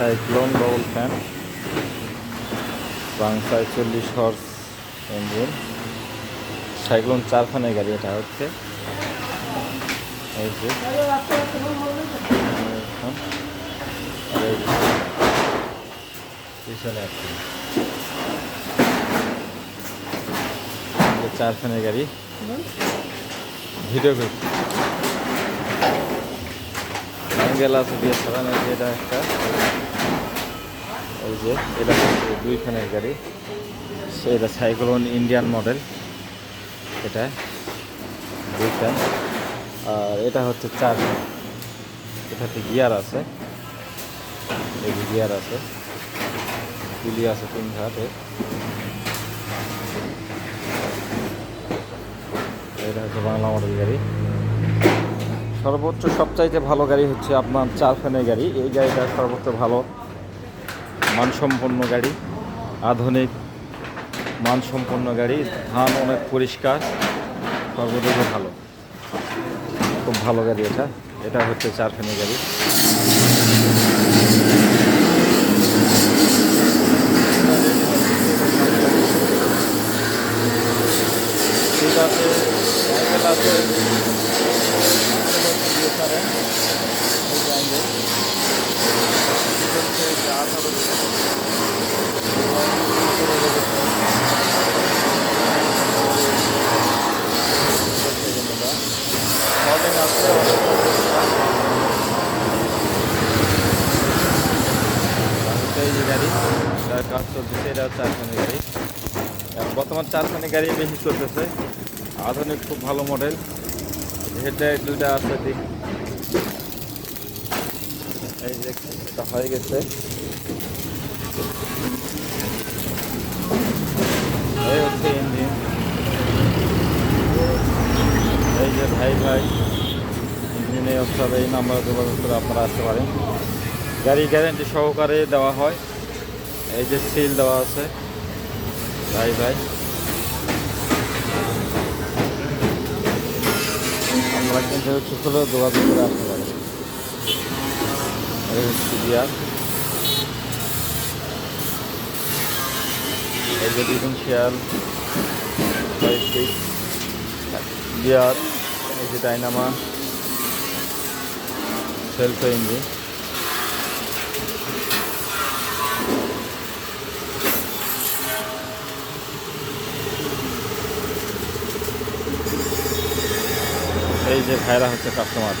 Cyclone double fan বাংসায় চল্লিশ horse engine, cyclone চার ফ্যানের গাড়ি এটা হচ্ছে। পিছনে এই চার ফ্যানের গাড়ি। ভিডিও করছি। অ্যাঙ্গেল আছে দিয়ে সারানো যেটা একটা। যে, এটা দুই ফ্যানের গাড়ি। সেটা সাইক্লোন ইন্ডিয়ান মডেল এটা দুই ফ্যান আর এটা হচ্ছে চার। এটাতে গিয়ার আছে। এই গিয়ার আছে। গুলি আছে তিন ঘাটে এটা হচ্ছে বাংলা মডেল গাড়ি। সর্বোচ্চ সবচাইতে ভালো গাড়ি হচ্ছে আপনার চার ফ্যানের গাড়ি। এই গাড়িটা সর্বোচ্চ ভালো। মানসম্পন্ন গাড়ি, আধুনিক মানসম্পন্ন গাড়ি, ধান অনেক পরিষ্কার সর্বদিকে ভালো। খুব ভালো গাড়ি এটা। এটা হচ্ছে চার ফ্যানের গাড়ি। ঠিক আছে সাইকেল আছে। গাড়ি কাজ চলতেছে এটা চারখানি গাড়ি বর্তমান চারখানি গাড়ি বেশি চলতেছে। আধুনিক, খুব ভালো মডেল হেডলাইট দুইটা আছে দিক এই যে এটা হয়ে গেছে। এই হচ্ছে ইঞ্জিন। এই যে ভাই ভাই, ইঞ্জিনে হচ্ছে এই নাম্বারে যোগাযোগ করে আপনারা আসতে পারেন। গাড়ি গ্যারেন্টি সহকারে দেওয়া হয়। এই যে সিল দেওয়া আছে। ভাই ভাই। আমরা কিন্তু যোগাযোগ করে আসতে পারি। এই গিয়ার গিয়ার যে ডাইনামা সেলফ ইঞ্জিন এই যে ভাইরা হচ্ছে কাস্টমার